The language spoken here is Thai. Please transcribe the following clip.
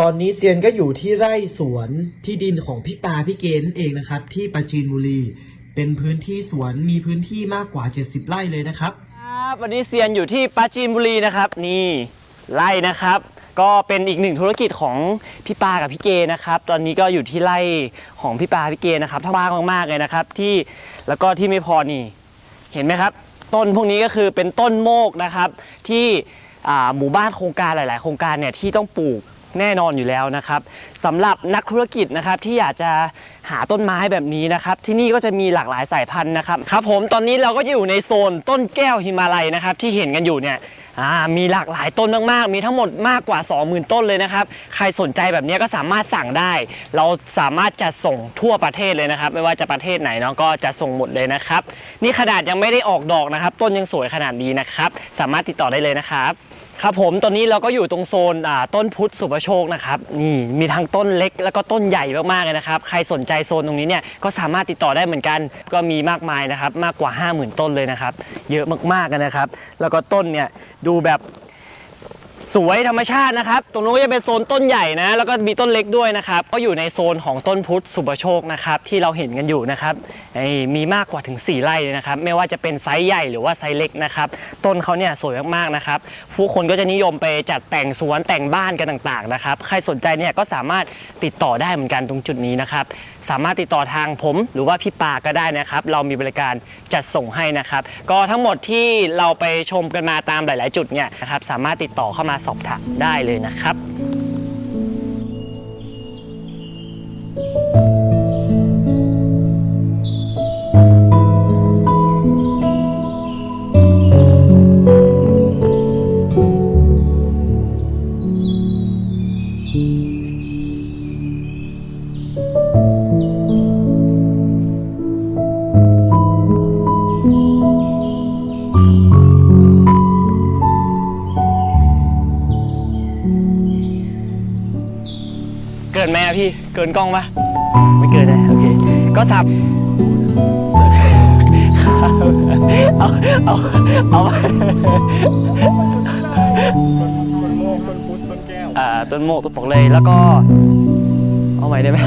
ตอนนี้เซียนก็อยู่ที่ไร่สวนที่ดินของพี่ปาพี่เกณฑ์เองนะครับ ที่ปราจีนบุรี เป็นพื้นที่สวนมีพื้นที่มากกว่า 70 ไร่เลยนะครับ ครับวันนี้เซียนอยู่ที่ปราจีนบุรีนะครับ นี่ไร่นะครับ ก็เป็นอีกหนึ่งธุรกิจของพี่ปากับพี่เกนะครับ ตอนนี้ก็อยู่ที่ไร่ของพี่ปาพี่เกนะครับทั้งบ้างมากๆเลยนะครับ ที่แล้วก็ที่ไม่พอนี่ เห็นไหมครับ ต้นพวกนี้ก็คือเป็นต้นโมกนะครับ ที่อ่าหมู่บ้านโครงการหลาย ๆ โครงการเนี่ยที่ต้องปลูก แน่นอนอยู่แล้วนะครับสำหรับนักธุรกิจนะครับที่อยากจะหาต้นไม้แบบนี้นะครับที่นี่ก็จะมีหลากหลายสายพันธุ์นะครับครับผมตอนนี้เราก็อยู่ในโซนต้นแก้วหิมาลัยนะครับที่เห็นกันอยู่เนี่ยมีหลากหลายต้นมากๆ มีทั้งหมดมากกว่า 20,000 ต้นเลยนะครับ ใครสนใจแบบนี้ก็สามารถสั่งได้ เราสามารถจัดส่งทั่วประเทศเลยนะครับ ไม่ว่าจะประเทศไหนเนาะก็จะส่งหมดเลยนะครับ นี่ขนาดยังไม่ได้ออกดอกนะครับ ต้นยังสวยขนาดนี้นะครับ สามารถติดต่อได้เลยนะครับ ครับผมตอนนี้เราก็อยู่ตรงโซนต้นพุทธสุประโชคนะครับนี่มีทั้งต้นเล็กแล้วก็ต้นใหญ่มากๆเลยนะครับ ใครสนใจโซนตรงนี้เนี่ยก็สามารถติดต่อได้เหมือนกัน ก็มีมากมายนะครับ มากกว่า 50,000 ต้นเลยนะครับ เยอะมากๆกันนะครับ แล้วก็ต้นเนี่ยดูแบบ สวยธรรมชาตินะครับ ตรงนู้นก็จะเป็นโซนต้นใหญ่นะ แล้วก็มีต้นเล็กด้วยนะครับ ก็อยู่ในโซนของต้นพุทธสุปโชคนะครับ ที่เราเห็นกันอยู่นะครับมีมากกว่าถึง 4 ไร่เลยนะครับ ไม่ว่าจะเป็นไซส์ใหญ่หรือว่าไซส์เล็กนะครับ ต้นเขาเนี่ยสวยมากๆนะครับ ผู้คนก็จะนิยมไปจัดแต่งสวนแต่งบ้านกันต่างๆนะครับ ใครสนใจเนี่ยก็สามารถติดต่อได้เหมือนกันตรงจุดนี้นะครับ สามารถติดต่อทางผม หรือว่าพี่ปาก็ได้นะครับ เรามีบริการจัดส่งให้นะครับ ก็ทั้งหมดที่เราไปชมกันมาตามหลาย ๆ จุดเนี่ยนะครับสามารถติดต่อเข้ามาสอบถามได้เลยนะครับ เกินไหมอะพี่ เกินกล้องปะไม่เกินนะโอเค ก็สับ เอาเอาเอาต้นโมกต้นพุทธต้นแก้ว อ่า ต้นโมกต้นปกเลย แล้วก็ เอาใหม่ได้ไหม